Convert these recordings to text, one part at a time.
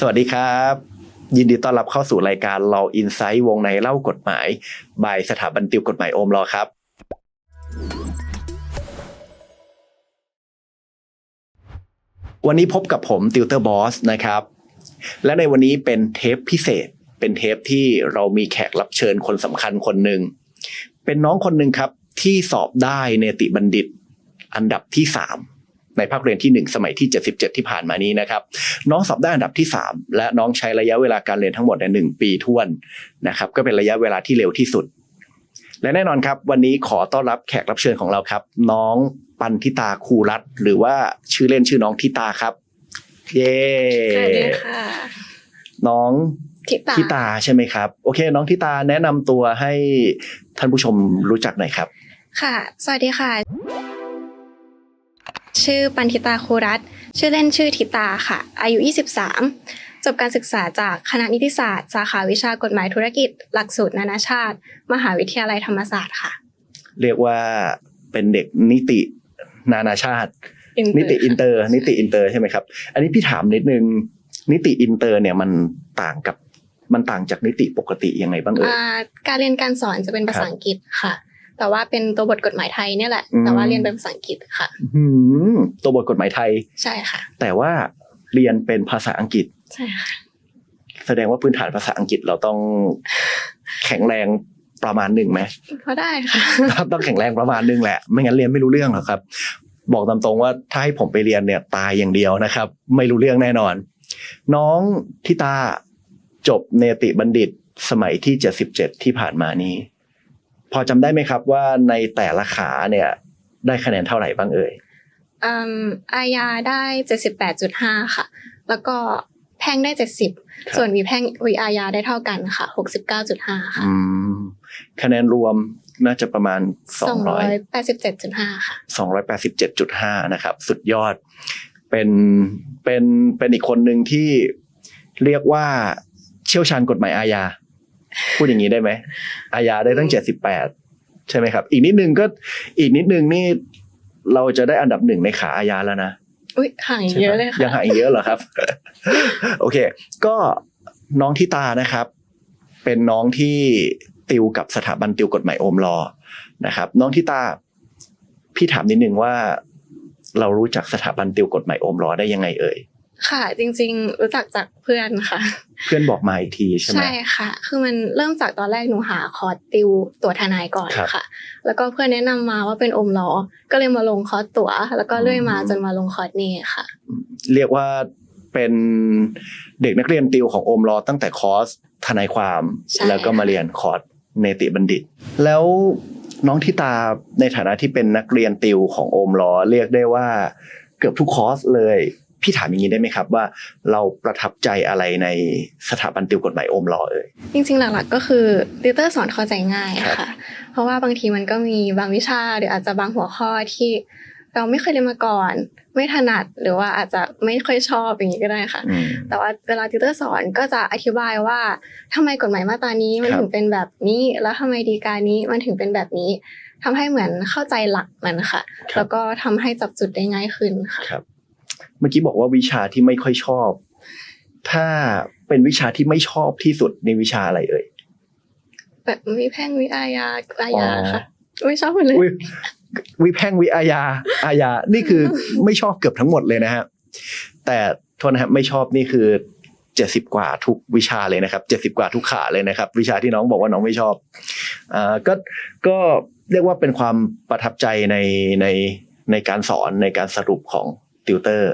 สวัสดีครับ ยินดีต้อนรับเข้าสู่รายการเราอินไซต์วงในเล่ากฎหมายบายสถาบันติวกฎหมายโอมรอครับ วันนี้พบกับผมติวเตอร์บอสนะครับ และในวันนี้เป็นเทปพิเศษ เป็นเทปที่เรามีแขกรับเชิญคนสำคัญคนหนึ่ง เป็นน้องคนหนึ่งครับที่สอบได้เนติบัณฑิต อันดับที่สาม ในภาคเรียนที่หนึ่งสมัยที่ 77 ที่ผ่านมานี้นะครับ น้องสอบได้อันดับที่ 3 และน้องใช้ระยะเวลาการเรียนทั้งหมดในหนึ่งปีท้วนนะครับก็เป็นระยะเวลาที่เร็วที่สุด และแน่นอนครับวันนี้ขอต้อนรับแขกรับเชิญของเราครับ น้องปันทิตาคูรัตน์หรือว่าชื่อเล่นชื่อน้องทิตาครับ เย้สวัสดีค่ะน้องทิตาทิตาใช่ไหมครับ โอเค น้องทิตาแนะนำตัวให้ท่านผู้ชมรู้จักหน่อยครับ ค่ะ สวัสดีค่ะ ชื่อปันทิตาคูรัตน์ชื่อเล่นชื่อทิตาค่ะ อายุ 23 จบการศึกษาจากคณะนิติศาสตร์ สาขาวิชากฎหมายธุรกิจ หลักสูตรนานาชาติ มหาวิทยาลัยธรรมศาสตร์ค่ะ เรียกว่าเป็นเด็กนิตินานาชาติ Inter นิติอินเตอร์ค่ะนิติอินเตอร์ใช่ไหมครับ อันนี้พี่ถามนิดนึง นิติอินเตอร์เนี่ยมันต่างกับมันต่างจากนิติปกติยังไงบ้างเอ่ยอ่าการเรียนการสอนจะเป็นภาษาอังกฤษค่ะ แต่ว่าเป็นตัวบทกฎหมายไทยเนี่ยแหละอืมแต่ว่าเรียนเป็นภาษาอังกฤษค่ะหืมตัวบทกฎหมายไทย ใช่ค่ะ แต่ว่าเรียนเป็นภาษาอังกฤษ ใช่ค่ะ แสดงว่าพื้นฐานภาษาอังกฤษเราต้องแข็งแรงประมาณหนึ่งไหมก็ได้ค่ะต้องแข็งแรงประมาณหนึงแหละ ไม่งั้นเรียนไม่รู้เรื่องหรอกครับ บอกตามตรงว่าถ้าให้ผมไปเรียนเนี่ยตายอย่างเดียวนะครับ ไม่รู้เรื่องแน่นอน น้องทิตาจบเนติบัณฑิตสมัยที่เจ็ดสิบเจ็ดที่ผ่านมานี้ พอจำได้ไหมครับว่าในแต่ละขาเนี่ยได้คะแนนเท่าไหร่บ้างเอ่ยอืมอาญาได้เจ็ดสิบแปดจุดห้าค่ะ แล้วก็แพ่งได้เจ็ดสิบครับส่วนวีแพ่งวีอาญาได้เท่ากันค่ะหกสิบเก้าจุดห้าค่ะอืมคะแนนรวมน่าจะประมาณสองร้อยแปดสิบเจ็ดจุดห้าค่ะ287.5นะครับ สุดยอด เป็นเป็นเป็นอีกคนหนึ่งที่เรียกว่าเชี่ยวชาญกฎหมายอาญา พูดอย่างนี้ได้ไหมอาญาได้ตั้ง78ใช่ไหมครับ อีกนิดนึงก็อีกนิดนึงนี่เราจะได้อันดับหนึ่งในขาอาญาแล้วนะอุ้ยห่างใช่ไหมเยอะเลยค่ะยังหาอีกเยอะเหรอครับ โอเค ก็น้องที่ตานะครับ เป็นน้องที่ติวกับสถาบันติวกฎหมายโอมรอนะครับ น้องที่ตาพี่ถามนิดนึงว่า เรารู้จักสถาบันติวกฎหมายโอมรอได้ยังไงเอ่ย ค่ะ จริง ๆ รู้จักจากเพื่อนค่ะ เพื่อนบอกมาอีกทีใช่ไหมใช่ค่ะ คือมันเริ่มจากตอนแรกหนูหาคอร์สติวตัวทนายก่อนครับค่ะ แล้วก็เพื่อนแนะนำมาว่าเป็นอมล้อก็เลยมาลงคอร์สตั๋วแล้วก็เลื่อยมาอืมจนมาลงคอร์สนี้ค่ะ เรียกว่าเป็นเด็กนักเรียนติวของโอมรอตั้งแต่คอร์สทนายความใช่แล้วก็มาเรียนคอร์สเนติบัณฑิต แล้วน้องทิตาในฐานะที่เป็นนักเรียนติวของโอมรอเรียกได้ว่าเกือบทุกคอร์สเลย พี่ถามอย่างนี้ได้ไหมครับว่าเราประทับใจอะไรในสถาบันติวกฎหมายโอมรอเอ่ยจริงๆ หลักๆก็คือติวเตอร์สอนเข้าใจง่ายครับค่ะ เพราะว่าบางทีมันก็มีบางวิชาหรืออาจจะบางหัวข้อที่เราไม่เคยเรียนมาก่อน ไม่ถนัดหรือว่าอาจจะไม่ค่อยชอบอย่างนี้ก็ได้ค่ะอืมแต่ว่าเวลาติวเตอร์สอนก็จะอธิบายว่าทำไมกฎหมายมาตรานี้มันครับถึงเป็นแบบนี้ แล้วทำไมดีการนี้มันถึงเป็นแบบนี้ทำให้เหมือนเข้าใจหลักมันค่ะครับแล้วก็ทำให้จับจุดได้ง่ายขึ้นค่ะครับ เมื่อกี้บอกว่าวิชาที่ไม่ค่อยชอบ ถ้าเป็นวิชาที่ไม่ชอบที่สุดในวิชาอะไรเอ่ยแบบวิแพ่งวิอาญาอาญาอ๋อค่ะไม่ชอบหมดเลยวิวิแพ่งวิอาญาอาญานี่คือไม่ชอบเกือบทั้งหมดเลยนะฮะแต่โทษนะครับไม่ชอบนี่คือเจ็ดสิบกว่าทุกวิชาเลยนะครับเจ็ดสิบกว่าทุกขาเลยนะครับ วิชาที่น้องบอกว่าน้องไม่ชอบอ่าก็ก็เรียกว่าเป็นความประทับใจในในในการสอนในการสรุปของติวเตอร์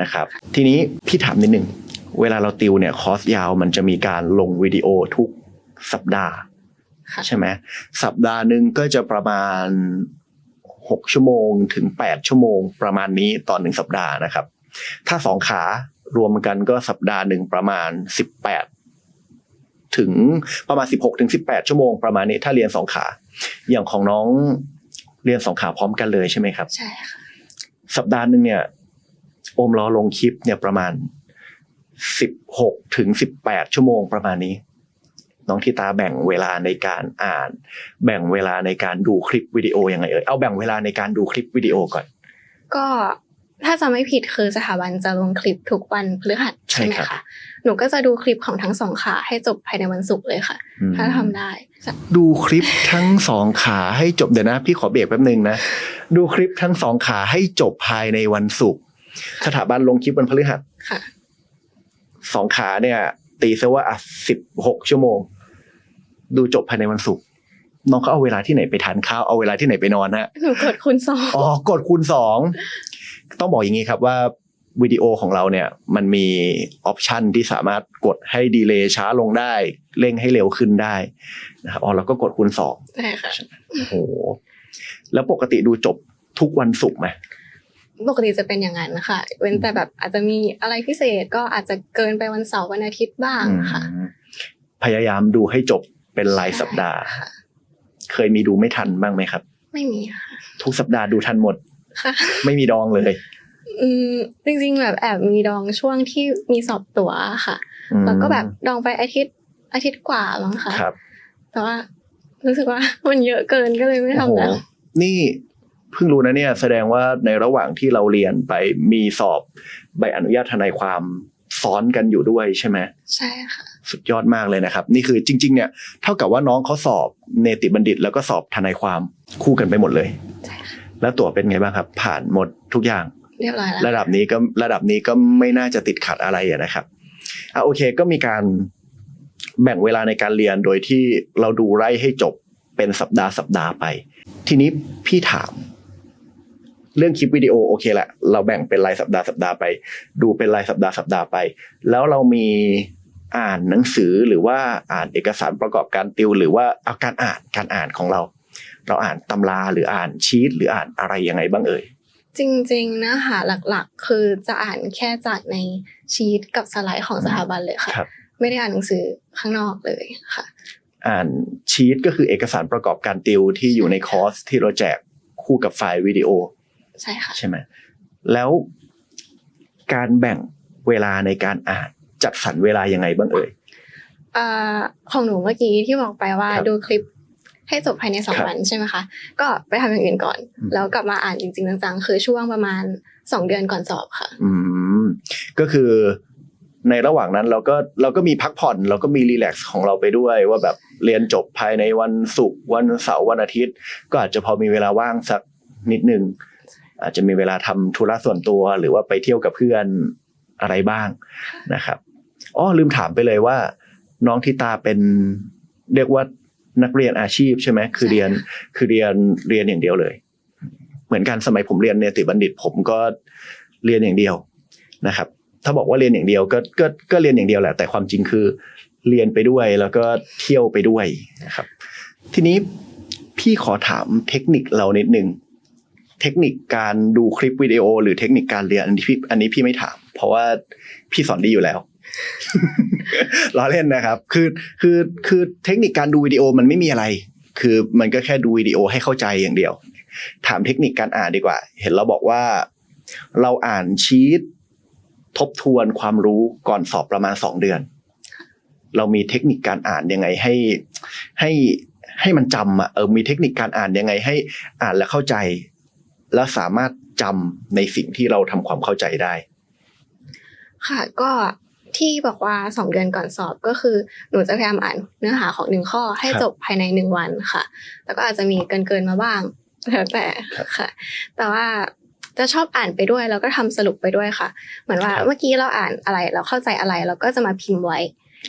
นะครับ ทีนี้พี่ถามนิดนึงเวลาเราติวเนี่ยคอร์สยาวมันจะมีการลงวิดีโอทุกสัปดาห์ค่ะใช่ไหมสัปดาห์หนึ่งก็จะประมาณหกชั่วโมงถึงแปดชั่วโมงประมาณนี้ต่อหนึ่งสัปดาห์นะครับ ถ้าสองขารวมกันก็สัปดาห์หนึ่งประมาณสิบแปดถึงประมาณสิบหกถึงสิบแปดชั่วโมงประมาณนี้ ถ้าเรียนสองขา อย่างของน้องเรียนสองขาพร้อมกันเลยใช่ไหมครับ ใช่ค่ะสัปดาห์หนึ่งเนี่ย โอมรอลงคลิปเนี่ยประมาณสิบหกถึงสิบแปดชั่วโมงประมาณนี้ น้องทิตาแบ่งเวลาในการอ่าน แบ่งเวลาในการดูคลิปวิดีโอยังไงเอ่ยเอาแบ่งเวลาในการดูคลิปวิดีโอก่อน ก็ถ้าจะไม่ผิดคือสถาบันจะลงคลิปทุกวันพฤหัสใช่ใช่ไหมครับคะหนูก็จะดูคลิปของทั้งสองขาให้จบภายในวันศุกร์เลยค่ะอืมถ้าทำได้ใช่ดูคลิปทั้งสองขาให้จบเดี๋ยวนะ พี่ขอเบรกแป๊บนึงนะ ดูคลิปทั้งสองขาให้จบภายในวันศุกร์ สถาบันลงคลิปวันพฤหัสค่ะสองขาเนี่ย ตีซะว่าอะสิบหกชั่วโมง ดูจบภายในวันศุกร์น้องเขาเอาเวลาที่ไหนไปทานข้าวเอาเวลาที่ไหนไปนอนฮะหนูกดคูณสองอ๋อกดคูณสองต้องบอกอย่างนี้ครับว่าวิดีโอของเราเนี่ย มันมีออปชันที่สามารถกดให้ดีเลย์ช้าลงได้ เร่งให้เร็วขึ้นได้นะครับอ๋อเราก็กดคูณสองใช่ค่ะโอ้โหแล้วปกติดูจบทุกวันศุกร์ไหม ปกติจะเป็นอย่างนั้นค่ะ เว้นแต่แบบอาจจะมีอะไรพิเศษก็อาจจะเกินไปวันเสาร์วันอาทิตย์บ้างค่ะอืมพยายามดูให้จบเป็นรายสัปดาห์ค่ะเคยมีดูไม่ทันบ้างไหมครับ ไม่มีค่ะทุกสัปดาห์ดูทันหมดค่ะไม่มีดองเลยอืมจริงๆแบบแอบมีดองช่วงที่มีสอบตั๋วค่ะอืมแล้วก็แบบดองไปอาทิตย์อาทิตย์กว่ามั้งค่ะครับแต่ว่ารู้สึกว่ามันเยอะเกินก็เลยไม่โอ้โหทำแล้วนี่ เพิ่งรู้นะเนี่ยแสดงว่าในระหว่างที่เราเรียนไปมีสอบใบอนุญาตทนายความซ้อนกันอยู่ด้วยใช่ไหมใช่ค่ะสุดยอดมากเลยนะครับ นี่คือจริง ๆ เนี่ยเท่ากับว่าน้องเขาสอบเนติบัณฑิต แล้วก็สอบทนายความคู่กันไปหมดเลยใช่ค่ะแล้วตั๋วเป็นไงบ้างครับ ผ่านหมดทุกอย่างเรียบร้อยแล้วระดับนี้ก็ระดับนี้ก็ไม่น่าจะติดขัดอะไรอะนะครับอะโอเคก็มีการแบ่งเวลาในการเรียนโดยที่เราดูไร่ให้จบเป็นสัปดาห์สัปดาห์ไป ทีนี้พี่ถาม เรื่องคลิปวิดีโอโอเคแหละเราแบ่งเป็นรายสัปดาห์สัปดาห์ไป ดูเป็นรายสัปดาห์สัปดาห์ไป แล้วเรามีอ่านหนังสือหรือว่าอ่านเอกสารประกอบการติว หรือว่าเอาการอ่านการอ่านของเรา เราอ่านตำราหรืออ่านชีตหรืออ่านอะไรยังไงบ้างเอ่ยจริงๆเนื้อหาหลักๆ คือจะอ่านแค่จากในชีตกับสไลด์ของสถาบันเลยค่ะครับไม่ได้อ่านหนังสือข้างนอกเลยค่ะ อ่านชีตก็คือเอกสารประกอบการติวที่อยู่ในคอร์สที่เราแจกคู่กับไฟล์วิดีโอ ใช่ค่ะใช่ไหมแล้วการแบ่งเวลาในการอ่านจัดสรรเวลายังไงบ้างเอ่ยเอ่อของหนูเมื่อกี้ที่บอกไปว่าครับดูคลิปให้จบภายในสองครับวันใช่ไหมคะก็ไปทำอย่างอื่นก่อนอืมแล้วกลับมาอ่านจริงๆจังๆคือช่วงประมาณสองเดือนก่อนสอบค่ะ อืมก็คือในระหว่างนั้นเราก็เราก็มีพักผ่อนเราก็มีรีแลกซ์ของเราไปด้วยว่าแบบเรียนจบภายในวันศุกร์วันเสาร์วันอาทิตย์ ก็อาจจะพอมีเวลาว่างสักนิดหนึ่ง อาจจะมีเวลาทำธุระส่วนตัว หรือว่าไปเที่ยวกับเพื่อนอะไรบ้างนะครับอ๋อลืมถามไปเลยว่า น้องทิตาเป็นเรียกว่านักเรียนอาชีพใช่ไหมคือเรียนคือเรียนเรียนอย่างเดียวเลย เหมือนกันสมัยผมเรียนเนติบัณฑิต ผมก็เรียนอย่างเดียวนะครับ ถ้าบอกว่าเรียนอย่างเดียวก็ก็ก็เรียนอย่างเดียวแหละ แต่ความจริงคือเรียนไปด้วยแล้วก็เที่ยวไปด้วยนะครับ ทีนี้พี่ขอถามเทคนิคเรานิดนึง เทคนิคการดูคลิปวิดีโอ หรือเทคนิคการเรียนอันนี้พี่อันนี้พี่ไม่ถาม เพราะว่าพี่สอนดีอยู่แล้วล้อเล่นนะครับ คือคือคือเทคนิคการดูวิดีโอมันไม่มีอะไร คือมันก็แค่ดูวิดีโอให้เข้าใจอย่างเดียว ถามเทคนิคการอ่านดีกว่า เห็นเราบอกว่า เราอ่านชีตทบทวนความรู้ก่อนสอบประมาณสองเดือน เรามีเทคนิคการอ่านยังไงให้ให้ให้มันจำอะเออมีเทคนิคการอ่านยังไงให้อ่านแล้วเข้าใจ แล้วสามารถจำในสิ่งที่เราทำความเข้าใจได้ ค่ะก็ที่บอกว่าสองเดือนก่อนสอบก็คือหนูจะพยายามอ่านเนื้อหาของหนึ่งข้อให้ครับจบภายในหนึ่งวันค่ะแต่ก็อาจจะมีเกินเกินๆมาบ้างแล้วแต่ครับค่ะ แต่ว่าจะชอบอ่านไปด้วยแล้วก็ทำสรุปไปด้วยค่ะ เหมือนว่าครับเมื่อกี้เราอ่านอะไร เราเข้าใจอะไรเราก็จะมาพิมพ์ไว้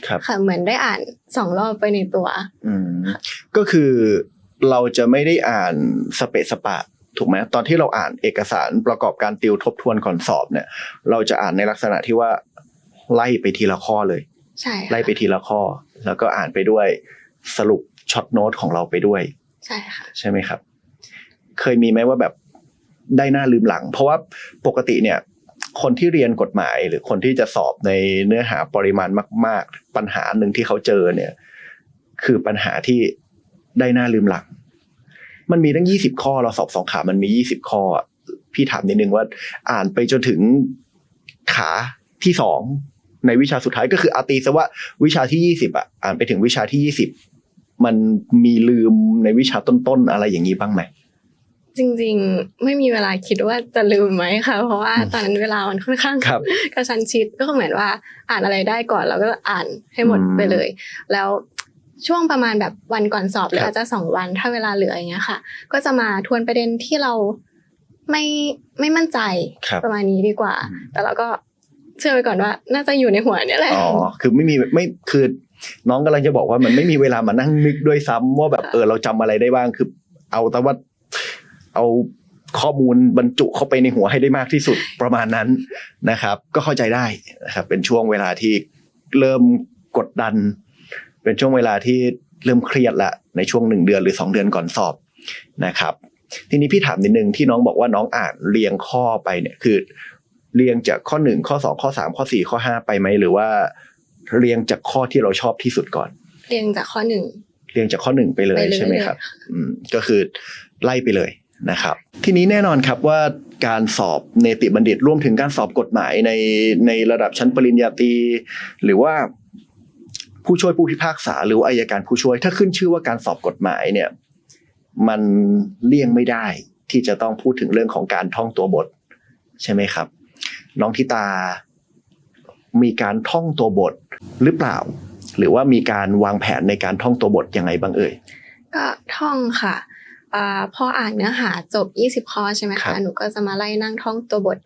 ครับค่ะเหมือนได้อ่านสองรอบไปในตัวอืมก็คือเราจะไม่ได้อ่านสเปะสปะ ถูกไหมตอนที่เราอ่านเอกสารประกอบการติวทบทวนก่อนสอบเนี่ย เราจะอ่านในลักษณะที่ว่าไล่ไปทีละข้อเลยใช่ค่ะไล่ไปทีละข้อ แล้วก็อ่านไปด้วยสรุปช็อตโน้ตของเราไปด้วย ใช่ค่ะ ใช่ไหมครับ เคยมีไหมว่าแบบได้หน้าลืมหลัง เพราะว่าปกติเนี่ย คนที่เรียนกฎหมายหรือคนที่จะสอบในเนื้อหาปริมาณมาก ๆ ปัญหาหนึ่งที่เขาเจอเนี่ย คือปัญหาที่ได้หน้าลืมหลัง มันมีตั้งยี่สิบข้อเราสอบสองขา มันมียี่สิบข้ออะพี่ถามนิดนึงว่า อ่านไปจนถึงขาที่สองในวิชาสุดท้ายก็คืออาตีซะว่าวิชาที่ยี่สิบอะอ่านไปถึงวิชาที่ยี่สิบมันมีลืมในวิชาต้นๆอะไรอย่างนี้บ้างไหมจริงๆ ไม่มีเวลาคิดว่าจะลืมไหมค่ะเพราะว่าตอนนั้นเวลามันค่อนข้างครับกระชันชิดก็เหมือนว่าอ่านอะไรได้ก่อนเราก็อ่านให้หมดอืมไปเลย แล้ว ช่วงประมาณแบบวันก่อนสอบหรือครับอาจจะสองวันถ้าเวลาเหลืออย่างเงี้ยค่ะ ก็จะมาทวนประเด็นที่เราไม่ไม่มั่นใจครับประมาณนี้ดีกว่าอืมแต่เราก็เชื่อไปก่อนว่า น่าจะอยู่ในหัวเนี่ยแหละอ๋อคือไม่มีไม่คือน้องกำลังจะบอกว่ามันไม่มีเวลามานั่งนึกด้วยซ้ำว่าแบบค่ะเออเราจำอะไรได้บ้างคือ เอาแต่ว่าเอาข้อมูลบรรจุเข้าไปในหัวให้ได้มากที่สุดประมาณนั้นนะครับ ก็เข้าใจได้นะครับ เป็นช่วงเวลาที่เริ่มกดดัน เป็นช่วงเวลาที่เริ่มเครียดละในช่วงหนึ่งเดือนหรือสองเดือนก่อนสอบนะครับ ทีนี้พี่ถามนิดนึงที่น้องบอกว่าน้องอ่านเรียงข้อไปเนี่ยคือ เรียงจากข้อหนึ่งข้อสองข้อสามข้อสี่ข้อห้าไปไหมหรือว่า เรียงจากข้อที่เราชอบที่สุดก่อน เรียงจากข้อหนึ่งเรียงจากข้อหนึ่งไปเลยไปเลยใช่ไหมครับอืมก็คือไล่ไปเลยนะครับ ทีนี้แน่นอนครับว่าการสอบเนติบัณฑิตรวมถึงการสอบกฎหมายในในระดับชั้นปริญญาตรีหรือว่า ผู้ช่วยผู้พิพากษาหรือว่าอายการผู้ช่วย ถ้าขึ้นชื่อว่าการสอบกฎหมายเนี่ยมันเลี่ยงไม่ได้ที่จะต้องพูดถึงเรื่องของการท่องตัวบท ใช่ไหมครับ น้องทิตา มีการท่องตัวบทหรือเปล่า หรือว่ามีการวางแผนในการท่องตัวบทยังไงบ้างเอ่ยก็ท่องค่ะอ่าพออ่านเนื้อหาจบ 20 ข้อใช่ไหมครัคะบหนูก็จะมาไล่นั่งท่องตัวบท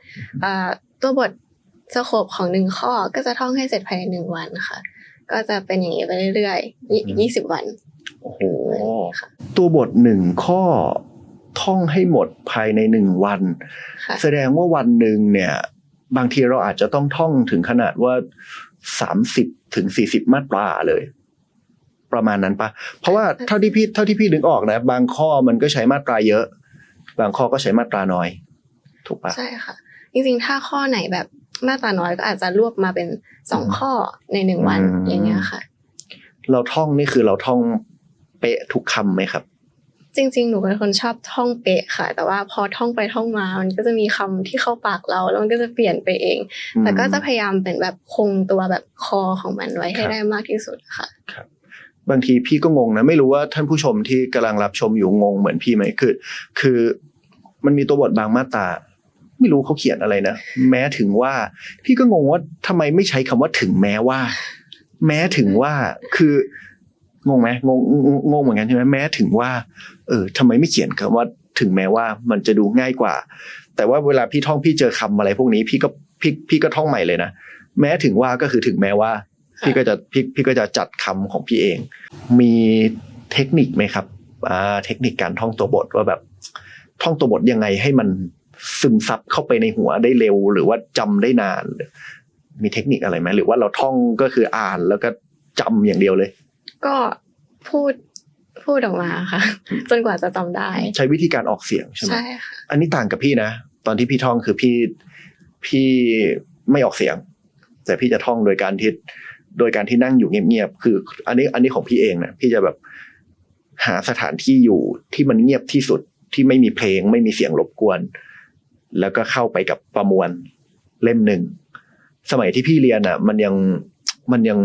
อ่าตัวบทสโคปของหนึ่งข้อก็จะท่องให้เสร็จภายในหนึ่งวันค่ะ ก็จะเป็นอย่างนี้ไปเรื่อยๆยี่สิบวันโอ้โหค่ะตัวบทหนึ่งข้อท่องให้หมดภายในหนึ่งวันค่ะแสดงว่าวันหนึ่งเนี่ย บางทีเราอาจจะต้องท่องถึงขนาดว่าสามสิบถึงสี่สิบมาตราเลย ประมาณนั้นปะเพราะว่าเท่าที่พี่เท่าที่พี่นึกออกนะ บางข้อมันก็ใช้มาตราเยอะ บางข้อก็ใช้มาตราน้อย ถูกปะใช่ค่ะ จริงๆ ถ้าข้อไหนแบบ มาตราน้อยก็อาจจะรวบมาเป็นสองอืมข้อในหนึ่งวันอืมอย่างเงี้ยค่ะ เราท่องนี่คือเราท่องเป๊ะทุกคำไหมครับ จริง ๆ หนูเป็นคนชอบท่องเป๊ะค่ะ แต่ว่าพอท่องไปท่องมา มันก็จะมีคำที่เข้าปากเราแล้วมันก็จะเปลี่ยนไปเอง แต่ก็จะพยายามเป็นแบบคงตัวแบบคอของมันไว้ให้ครับได้มากที่สุดค่ะบางทีพี่ก็งงนะไม่รู้ว่าท่านผู้ชมที่กำลังรับชมอยู่งงเหมือนพี่ไหมคือ คือมันมีตัวบทบางมาตรา ไม่รู้เขาเขียนอะไรนะแม้ถึงว่า พี่ก็งงว่าทำไมไม่ใช้คำว่าถึงแม้ว่า แม้ถึงว่าคืองงไหมงงงงงงเหมือนกันใช่ไหมแม้ถึงว่า เออทำไมไม่เขียนคำว่าถึงแม้ว่ามันจะดูง่ายกว่า แต่ว่าเวลาพี่ท่องพี่เจอคำอะไรพวกนี้พี่ก็พี่พี่ก็ท่องใหม่เลยนะแม้ถึงว่าก็คือถึงแม้ว่า พี่ก็จะพี่พี่ก็จะจัดคำของพี่เอง มีเทคนิคไหมครับอ่าเทคนิคการท่องตัวบทว่าแบบ ท่องตัวบทยังไงให้มัน ซึมซับเข้าไปในหัวได้เร็ว หรือว่าจำได้นาน มีเทคนิคอะไรไหมหรือว่าเราท่องก็คืออ่านแล้วก็จำอย่างเดียวเลย ก็พูดพูดออกมาค่ะ จนกว่าจะจำได้ ใช้วิธีการออกเสียงใช่ไหมใช่ค่ะอันนี้ต่างกับพี่นะตอนที่พี่ท่องคือพี่พี่ไม่ออกเสียง แต่พี่จะท่องโดยการที่โดยการที่นั่งอยู่เงียบๆคือ อันนี้อันนี้ของพี่เองนะพี่จะแบบหาสถานที่อยู่ที่มันเงียบที่สุดที่ไม่มีเพลง ไม่มีเสียงรบกวน แล้วก็เข้าไปกับประมวลเล่มหนึ่งสมัยที่พี่เรียนอะ มันยังมันยัง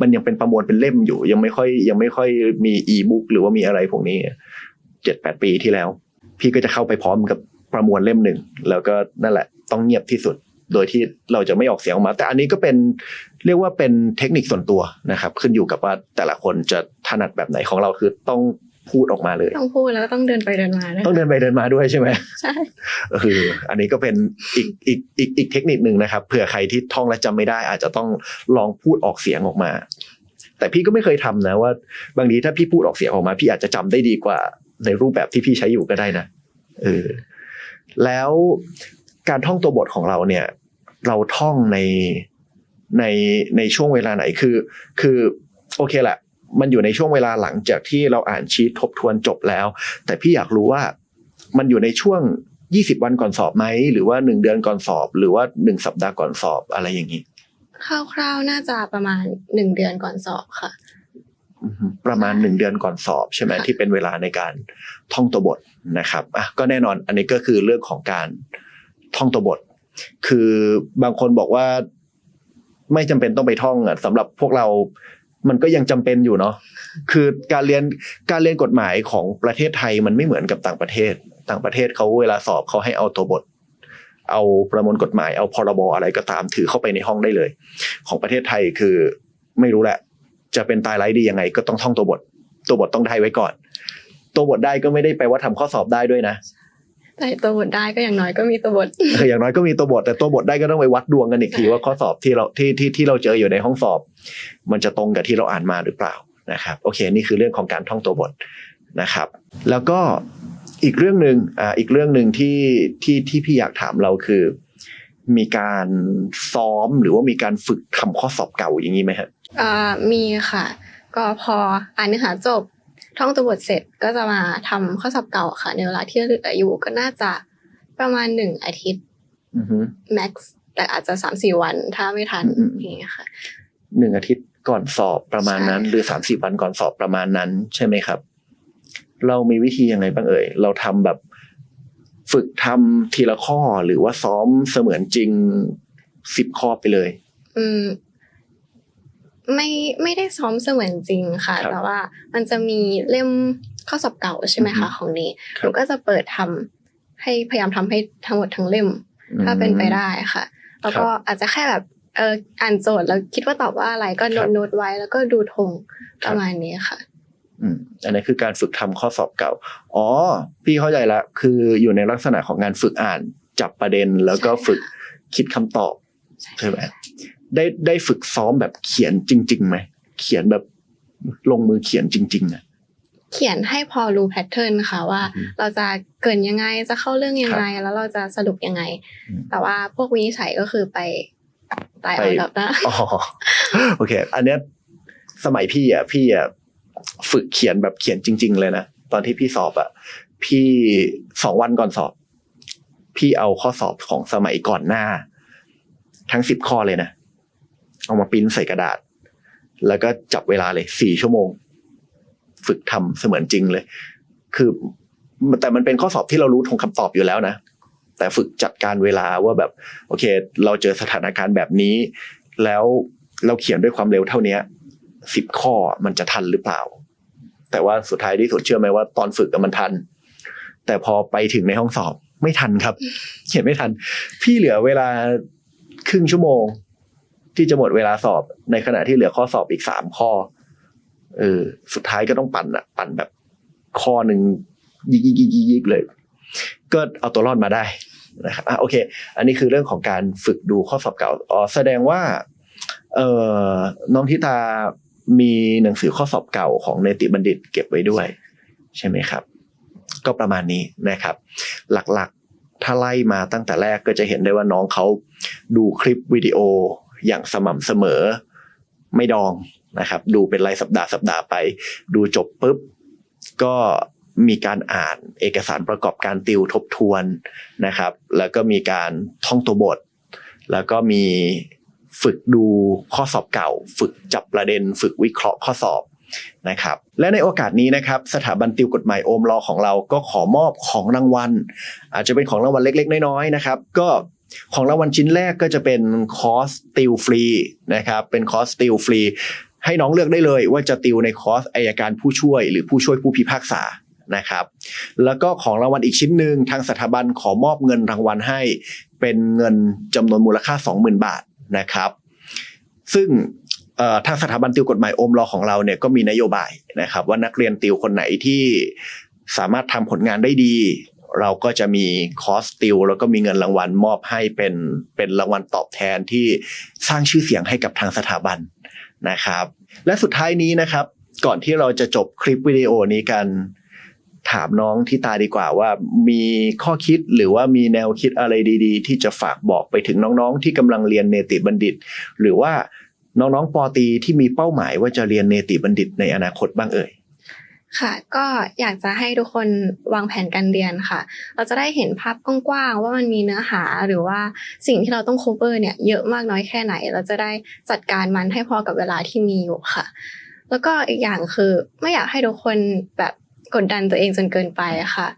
มันยังเป็นประมวลเป็นเล่มอยู่ ยังไม่ค่อยยังไม่ค่อยมีอีบุ๊กหรือว่ามีอะไรพวกนี้เจ็ดแปดปีที่แล้ว พี่ก็จะเข้าไปพร้อมกับประมวลเล่มหนึ่งแล้วก็นั่นแหละ ต้องเงียบที่สุด โดยที่เราจะไม่ออกเสียงออกมา แต่อันนี้ก็เป็นเรียกว่าเป็นเทคนิคส่วนตัวนะครับ ขึ้นอยู่กับว่าแต่ละคนจะถนัดแบบไหนของเราคือต้อง พูดออกมาเลย ต้องพูดแล้วก็ต้องเดินไปเดินมาด้วยต้องเดินไปเดินมาด้วยใช่ไหมใช่เอออันนี้ก็เป็นอีกอีกอีกอีกเทคนิคหนึ่งนะครับเผื่อใครที่ท่องและจำไม่ได้ อาจจะต้องลองพูดออกเสียงออกมา แต่พี่ก็ไม่เคยทำนะว่า บางทีถ้าพี่พูดออกเสียงออกมา พี่อาจจะจำได้ดีกว่า ในรูปแบบที่พี่ใช้อยู่ก็ได้นะเออแล้วการท่องตัวบทของเราเนี่ย เราท่องในในในช่วงเวลาไหนคือ คือโอเคแหละ มันอยู่ในช่วงเวลาหลังจากที่เราอ่านชีททบทวนจบแล้ว แต่พี่อยากรู้ว่ามันอยู่ในช่วงยี่สิบวันก่อนสอบไหมหรือว่าหนึ่งเดือนก่อนสอบ หรือว่าหนึ่งสัปดาห์ก่อนสอบอะไรอย่างนี้คร่าวๆน่าจะประมาณหนึ่งเดือนก่อนสอบค่ะอือฮึประมาณหนึ่งเดือนก่อนสอบใช่ไหมค่ะที่เป็นเวลาในการท่องตัวบทนะครับอะก็แน่นอนอันนี้ก็คือเรื่องของการท่องตัวบท คือบางคนบอกว่าไม่จำเป็นต้องไปท่องอะสำหรับพวกเรา มันก็ยังจำเป็นอยู่เนาะคือการเรียนการเรียนกฎหมายของประเทศไทยมันไม่เหมือนกับต่างประเทศ ต่างประเทศเขาเวลาสอบเขาให้เอาตัวบท เอาประมวลกฎหมายเอาพรบอะไรก็ตามถือเข้าไปในห้องได้เลย ของประเทศไทยคือไม่รู้แหละ จะเป็นตายไร้ดียังไง ก็ต้องท่องตัวบท ตัวบทต้องได้ไว้ก่อน ตัวบทได้ก็ไม่ได้แปลว่าทำข้อสอบได้ด้วยนะ แต่ตัวบทได้ก็อย่างน้อยก็มีตัวบทเอออย่างน้อยก็มีตัวบท แต่ตัวบทได้ก็ต้องไปวัดดวงกันอีกทีว่าข้อสอบที่เราที่ที่ที่เราเจออยู่ในห้องสอบ มันจะตรงกับที่เราอ่านมาหรือเปล่านะครับโอเคนี่คือเรื่องของการท่องตัวบทนะครับ แล้วก็อีกเรื่องหนึ่งอ่าอีกเรื่องหนึ่งที่ที่ที่พี่อยากถามเราคือ มีการซ้อมหรือว่ามีการฝึกทำข้อสอบเก่าอย่างนี้ไหมฮะอ่ามีค่ะ ก็พออ่านเนื้อหาจบ ท่องตัวบทเสร็จก็จะมาทำข้อสอบเก่าค่ะ ในเวลาที่เหลืออยู่ก็น่าจะประมาณหนึ่งอาทิตย์อือฮึ max แต่อาจจะสามสี่วันถ้าไม่ทันอืมอย่างเงี้ยค่ะหนึ่งอาทิตย์ก่อนสอบประมาณนั้นใช่หรือสามสิบวันก่อนสอบประมาณนั้นใช่ไหมครับ เรามีวิธียังไงบ้างเอ่ย เราทำแบบฝึกทำทีละข้อหรือว่าซ้อมเสมือนจริงสิบข้อไปเลย อืม ไม่ไม่ได้ซ้อมเสมือนจริงค่ะครับแต่ว่ามันจะมีเล่มข้อสอบเก่าใช่ไหมอือฮึคะของนี้คหรับนูก็จะเปิดทำให้พยายามทำให้ทั้งหมดทั้งเล่ม ถ้าเป็นไปได้ค่ะ แล้วก็อาจจะแค่แบบเอออ่านโจทย์แล้วคิดว่าตอบว่าอะไรก็โน้ครัตบโน้ตไว้แล้วก็ดูธงคปรับระมาณนี้ค่ะอืมอันนี้คือการฝึกทำข้อสอบเก่า อ๋อ พี่เข้าใจละคืออยู่ในลักษณะของงานฝึกอ่านจับประเด็นแล้วก็ใช่ค่ะฝึกคิดคำตอบใช่ไหม ได้ได้ฝึกซ้อมแบบเขียนจริงๆไหมเขียนแบบลงมือเขียนจริงๆอะเขียนให้พอรู้แพทเทิร์นค่ะว่าอืมเราจะเกรินยังไงจะเข้าเรื่องยังไง แล้วเราจะสรุปยังไงอืมแต่ว่าพวกวินิจฉัยก็คือไปตายไปเอาแบบนะอ๋อโอเค อันเนี้ยสมัยพี่อะพี่อะฝึกเขียนแบบเขียนจริง ๆ เลยนะตอนที่พี่สอบอะพี่สองวันก่อนสอบ พี่เอาข้อสอบของสมัยก่อนหน้า ทั้งสิบข้อเลยนะ เอามาปิ้นใส่กระดาษ แล้วก็จับเวลาเลยสี่ชั่วโมง ฝึกทำเสมือนจริงเลย คือแต่มันเป็นข้อสอบที่เรารู้ทงคำตอบอยู่แล้วนะแต่ฝึกจัดการเวลาว่าแบบ โอเค เราเจอสถานการณ์แบบนี้ แล้วเราเขียนด้วยความเร็วเท่านี้สิบข้อมันจะทันหรือเปล่า แต่ว่าสุดท้ายที่สุดเชื่อไหมว่าตอนฝึกมันทัน แต่พอไปถึงในห้องสอบไม่ทันครับ เขียนไม่ทัน พี่เหลือเวลาครึ่งชั่วโมง ที่จะหมดเวลาสอบในขณะที่เหลือข้อสอบอีกสามข้อ เออ สุดท้ายก็ต้องปั่นอะปั่นแบบข้อหนึ่งยิกยิกยิกยิกยกเลย ก็เอาตัวรอดมาได้นะครับอะโอเค อันนี้คือเรื่องของการฝึกดูข้อสอบเก่าอ๋อแสดงว่า เออน้องทิตามีหนังสือข้อสอบเก่าของเนติบัณฑิตเก็บไว้ด้วย ใช่ไหมครับ ก็ประมาณนี้นะครับ หลักๆถ้าไล่มาตั้งแต่แรกก็จะเห็นได้ว่าน้องเขาดูคลิปวิดีโอ อย่างสม่ำเสมอไม่ดองนะครับ ดูเป็นรายสัปดาห์สัปดาห์ไป ดูจบปุ๊บก็มีการอ่านเอกสารประกอบการติวทบทวนนะครับ แล้วก็มีการท่องตัวบท แล้วก็มีฝึกดูข้อสอบเก่า ฝึกจับประเด็น ฝึกวิเคราะห์ข้อสอบนะครับ และในโอกาสนี้นะครับ สถาบันติวกฎหมายโอมรอของเราก็ขอมอบของรางวัล อาจจะเป็นของรางวัลเล็ก ๆ น้อยๆนะครับ ก็ ของรางวัลชิ้นแรกก็จะเป็นคอร์สติวฟรีนะครับเป็นคอร์สติวฟรีให้น้องเลือกได้เลยว่าจะติวในคอร์สอายการผู้ช่วย หรือผู้ช่วยผู้พิพากษานะครับ แล้วก็ของรางวัลอีกชิ้นหนึ่งทางสถาบันขอมอบเงินรางวัลให้เป็นเงินจำนวนมูลค่า 20,000 บาทนะครับ ซึ่งทางสถาบันติวกฎหมายโอมรอของเราเนี่ยก็มีนโยบายนะครับ ว่านักเรียนติวคนไหนที่สามารถทำผลงานได้ดี เราก็จะมีคอสติวแล้วก็มีเงินรางวัลมอบให้เป็นเป็นรางวัลตอบแทนที่สร้างชื่อเสียงให้กับทางสถาบันนะครับ และสุดท้ายนี้นะครับ ก่อนที่เราจะจบคลิปวิดีโอนี้กัน ถามน้องที่ตาดีกว่าว่ามีข้อคิดหรือว่ามีแนวคิดอะไรดี ๆ ที่จะฝากบอกไปถึงน้องๆ ที่กำลังเรียนเนติบัณฑิต หรือว่าน้องๆปอตีที่มีเป้าหมายว่าจะเรียนเนติบัณฑิตในอนาคตบ้างเอ่ย ค่ะก็อยากจะให้ทุกคนวางแผนการเรียนค่ะ เราจะได้เห็นภาพกว้างๆว่ามันมีเนื้อหาหรือว่าสิ่งที่เราต้อง cover เนี่ยเยอะมากน้อยแค่ไหน เราจะได้จัดการมันให้พอกับเวลาที่มีอยู่ค่ะ แล้วก็อีกอย่างคือไม่อยากให้ทุกคนแบบกดดันตัวเองจนเกินไปอะค่ะ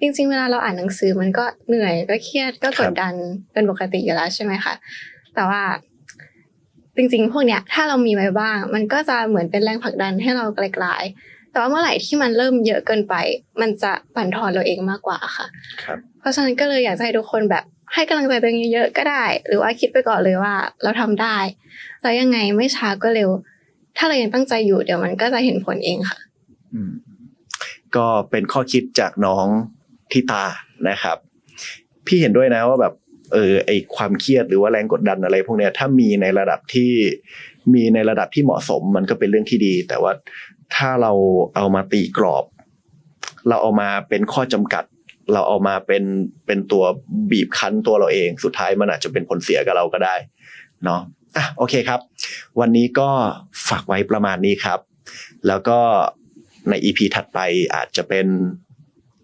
จริงๆ เวลาเราอ่านหนังสือมันก็เหนื่อยก็เครียดก็กดดันเป็นปกติอยู่แล้วใช่ไหมคะแต่ว่าจริงๆ พวกเนี้ยถ้าเรามีไว้บ้าง มันก็จะเหมือนเป็นแรงผลักดันให้เราไกลๆ แต่ว่าเมื่อไหร่ที่มันเริ่มเยอะเกินไป มันจะบั่นทอนเราเองมากกว่าค่ะครับเพราะฉะนั้นก็เลยอยากจะให้ทุกคนแบบให้กำลังใจตัวเองเยอะๆก็ได้ หรือว่าคิดไปก่อนเลยว่าเราทำได้แล้วยังไงไม่ช้าก็เร็ว ถ้าเรายังตั้งใจอยู่เดี๋ยวมันก็จะเห็นผลเองค่ะอืมก็เป็นข้อคิดจากน้องทิตานะครับ พี่เห็นด้วยนะว่าแบบ เออไอความเครียดหรือว่าแรงกดดันอะไร พวกเนี้ยถ้ามีในระดับที่มีในระดับที่เหมาะสมมันก็เป็นเรื่องที่ดี แต่ว่า ถ้าเราเอามาตีกรอบ เราเอามาเป็นข้อจำกัด เราเอามาเป็นเป็นตัวบีบคั้นตัวเราเอง สุดท้ายมันอาจจะเป็นผลเสียกับเราก็ได้เนาะอะโอเคครับ วันนี้ก็ฝากไว้ประมาณนี้ครับ แล้วก็ใน EP ถัดไปอาจจะเป็น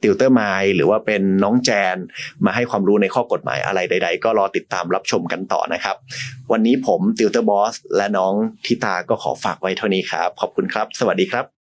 ติวเตอร์ไมล์หรือว่าเป็นน้องแจน มาให้ความรู้ในข้อกฎหมายอะไรใด ๆ ก็รอติดตามรับชมกันต่อนะครับ วันนี้ผมติวเตอร์บอสและน้องทิตาก็ขอฝากไว้เท่านี้ครับ ขอบคุณครับ สวัสดีครับ